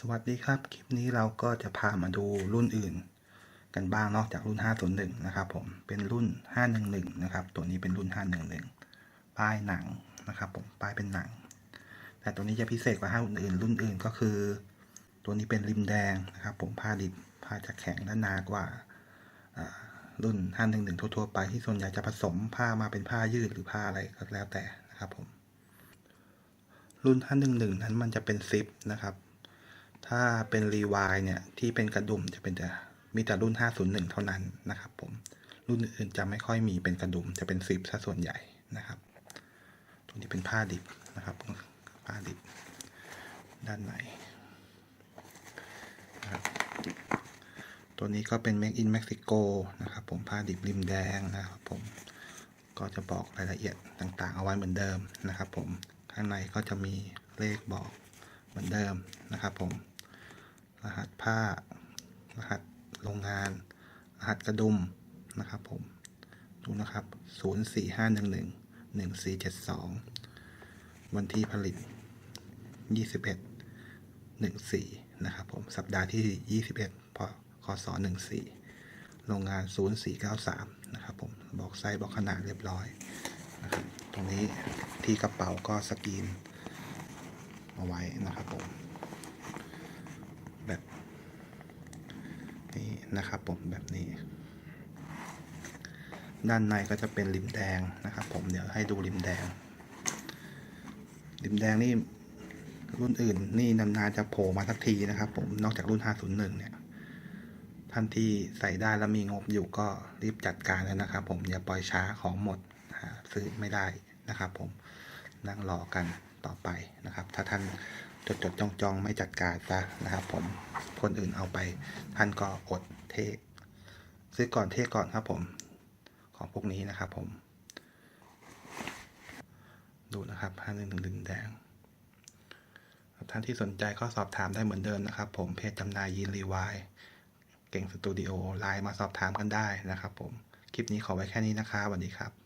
สวัสดีครับ คลิปนี้เราก็จะพามาดูรุ่นอื่น กันบ้างนอกจากรุ่น 501 นะครับผม เป็นรุ่น 511 นะครับ ตัวนี้เป็นรุ่น 511 ป้ายหนังนะครับผม ป้ายเป็นหนัง แต่ตัวนี้จะพิเศษกว่าห้าอื่น รุ่นอื่นก็คือ ตัวนี้เป็นริมแดงนะครับผม ผ้าดิบ ผ้าจะแข็งและหนากว่าอ่ารุ่น 511 ทั่วๆไปที่ส่วนใหญ่จะผสมผ้ามาเป็นผ้ายืดหรือผ้าอะไรก็แล้วแต่นะครับผมรุ่น 511 นั้นมันจะเป็นซิปนะครับ ถ้าเป็นรีวายเนี่ย ที่เป็นกระดุมจะเป็นแต่มีแต่รุ่น 501 เท่านั้นนะครับ ผม รุ่นอื่นจะไม่ค่อยมีเป็นกระดุมจะเป็นซิปซะส่วนใหญ่นะครับ ตัวนี้เป็นผ้าดิบนะครับ ผ้าดิบ ด้านในนะครับตัวนี้ก็เป็น Make in Mexico นะครับ ผม ผ้าดิบริมแดงนะครับ ผม ก็จะบอกรายละเอียดต่างๆ เอาไว้เหมือนเดิมนะครับ ผม ข้างในก็จะมีเลขบอกเหมือนเดิมนะครับผม รหัสผ้า รหัสโรงงาน รหัสกระดุมนะครับผม ดูนะครับ 04511 1472 วันที่ผลิต 21 14 นะครับผม สัปดาห์ที่ 21พคศ14 โรงงาน 0493 นะครับผม บอกไซส์บอกขนาดเรียบร้อยนะครับตรงนี้ที่กระเป๋าก็สกรีนเอาไว้นะครับผม แบบ นี้นะครับผมแบบนี้ ด้านในก็จะเป็นริมแดงนะครับผมเดี๋ยวให้ดูริมแดง ริมแดงนี่รุ่นอื่นนี่นานๆจะโผล่มาสักทีนะครับผมนอกจากรุ่น 501 เนี่ย ท่านที่ใส่ได้แล้วมีงบอยู่ก็รีบจัดการแล้วนะครับผมอย่าปล่อยช้าของหมดหาซื้อไม่ได้นะครับผมนั่งรอกันต่อไปนะครับ ถ้าท่าน จดจดจ้องจองไม่จัดการซะนะครับผมคนอื่นเอาไป ท่านก็อดเทกซื้อก่อนเทก่อนครับผมของพวกนี้นะครับผม ดูนะครับห้าหนึ่งหนึ่งหนึ่งแดงท่านที่สนใจก็สอบถามได้เหมือนเดิมนะครับ ผมเพจจำหน่ายยีนรีวายเก่งสตูดิโอไลน์มาสอบถามกันได้นะครับผม คลิปนี้ขอไว้แค่นี้นะครับสวัสดีครับ